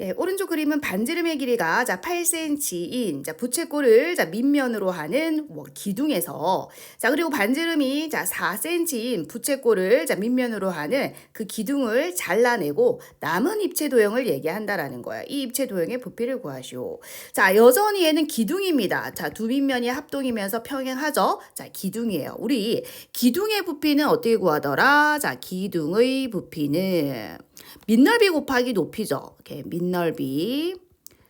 네, 오른쪽 그림은 반지름의 길이가 자 8cm인 자 부채꼴을 자 밑면으로 하는 뭐 기둥에서 자 그리고 반지름이 자 4cm인 부채꼴을 자 밑면으로 하는 그 기둥을 잘라내고 남은 입체 도형을 얘기한다라는 거야. 이 입체 도형의 부피를 구하시오. 자 여전히 얘는 기둥입니다. 자두 밑면이 합동이면서 평행하죠. 자 기둥이에요. 우리 기둥의 부피는 어떻게 구하더라? 자 기둥의 부피는 밑넓이 곱하기 높이죠. 이렇게 밑넓이.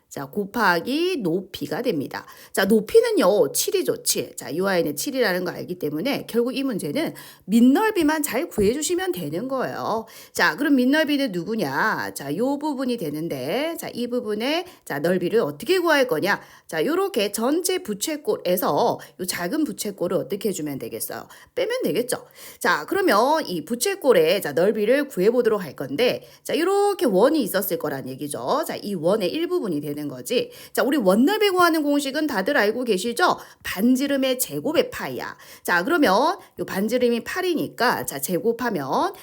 자, 곱하기 높이가 됩니다. 자, 높이는요, 7이죠, 7. 자, 이 아이는 7이라는 거 알기 때문에 결국 이 문제는 밑넓이만 잘 구해주시면 되는 거예요. 자, 그럼 밑넓이는 누구냐? 자, 요 부분이 되는데, 자, 이 부분의, 자, 넓이를 어떻게 구할 거냐? 자, 요렇게 전체 부채꼴에서 요 작은 부채꼴을 어떻게 해주면 되겠어요? 빼면 되겠죠? 자, 그러면 이 부채꼴의, 자, 넓이를 구해보도록 할 건데, 자, 요렇게 원이 있었을 거란 얘기죠. 자, 이 원의 일부분이 되는 거지. 자, 우리 원넓이 구하는 공식은 다들 알고 계시죠? 반지름의 제곱의 파이야. 자, 그러면 요 반지름이 8이니까 자, 제곱하면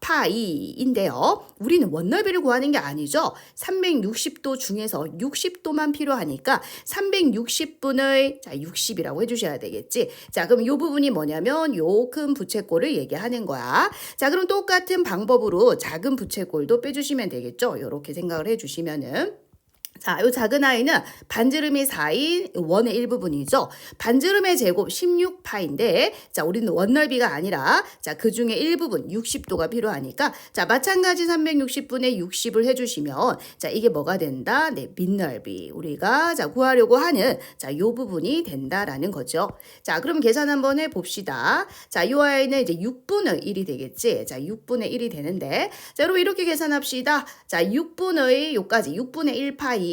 64파이인데요. 우리는 원넓이를 구하는 게 아니죠. 360도 중에서 60도만 필요하니까 360분의 자, 60이라고 해 주셔야 되겠지. 자, 그럼 요 부분이 뭐냐면 요 큰 부채꼴을 얘기하는 거야. 자, 그럼 똑같은 방법으로 작은 부채꼴도 빼 주시면 되겠죠. 요렇게 생각을 해 주시면은 자, 요 작은 아이는 반지름이 4인 원의 일부분이죠. 반지름의 제곱 16파인데, 자, 우리는 원넓이가 아니라, 자, 그 중에 일부분 60도가 필요하니까, 자, 마찬가지 360분의 60을 해주시면, 자, 이게 뭐가 된다? 네, 밑넓이. 우리가, 자, 구하려고 하는, 자, 요 부분이 된다라는 거죠. 자, 그럼 계산 한번 해봅시다. 자, 요 아이는 이제 6분의 1이 되겠지. 자, 6분의 1이 되는데, 자, 여러분 이렇게 계산합시다. 자, 6분의 요까지 6분의 1파이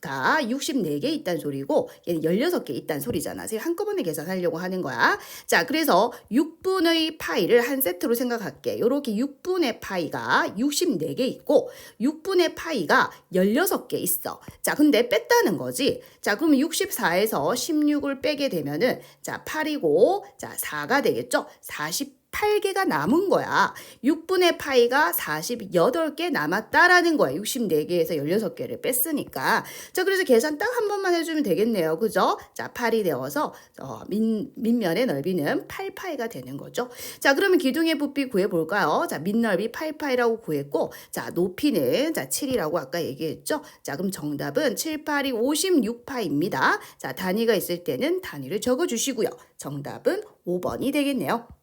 가 64개 있다는 소리고 얘는 16개 있다는 소리잖아. 그래서 한꺼번에 계산하려고 하는 거야. 자, 그래서 6분의 파이를 한 세트로 생각할게. 요렇게 6분의 파이가 64개 있고 6분의 파이가 16개 있어. 자, 근데 뺐다는 거지. 자, 그럼 64에서 16을 빼게 되면은 자, 8이고 자, 4가 되겠죠? 40 8개가 남은 거야. 6분의 파이가 48개 남았다라는 거야. 64개에서 16개를 뺐으니까. 자, 그래서 계산 딱 한 번만 해주면 되겠네요. 그죠? 자, 8이 되어서 어, 밑, 밑면의 넓이는 8파이가 되는 거죠. 자, 그러면 기둥의 부피 구해볼까요? 자, 밑넓이 8파이라고 구했고, 자, 높이는 자, 7이라고 아까 얘기했죠? 자, 그럼 정답은 7, 8이 56파입니다. 자, 단위가 있을 때는 단위를 적어주시고요. 정답은 5번이 되겠네요.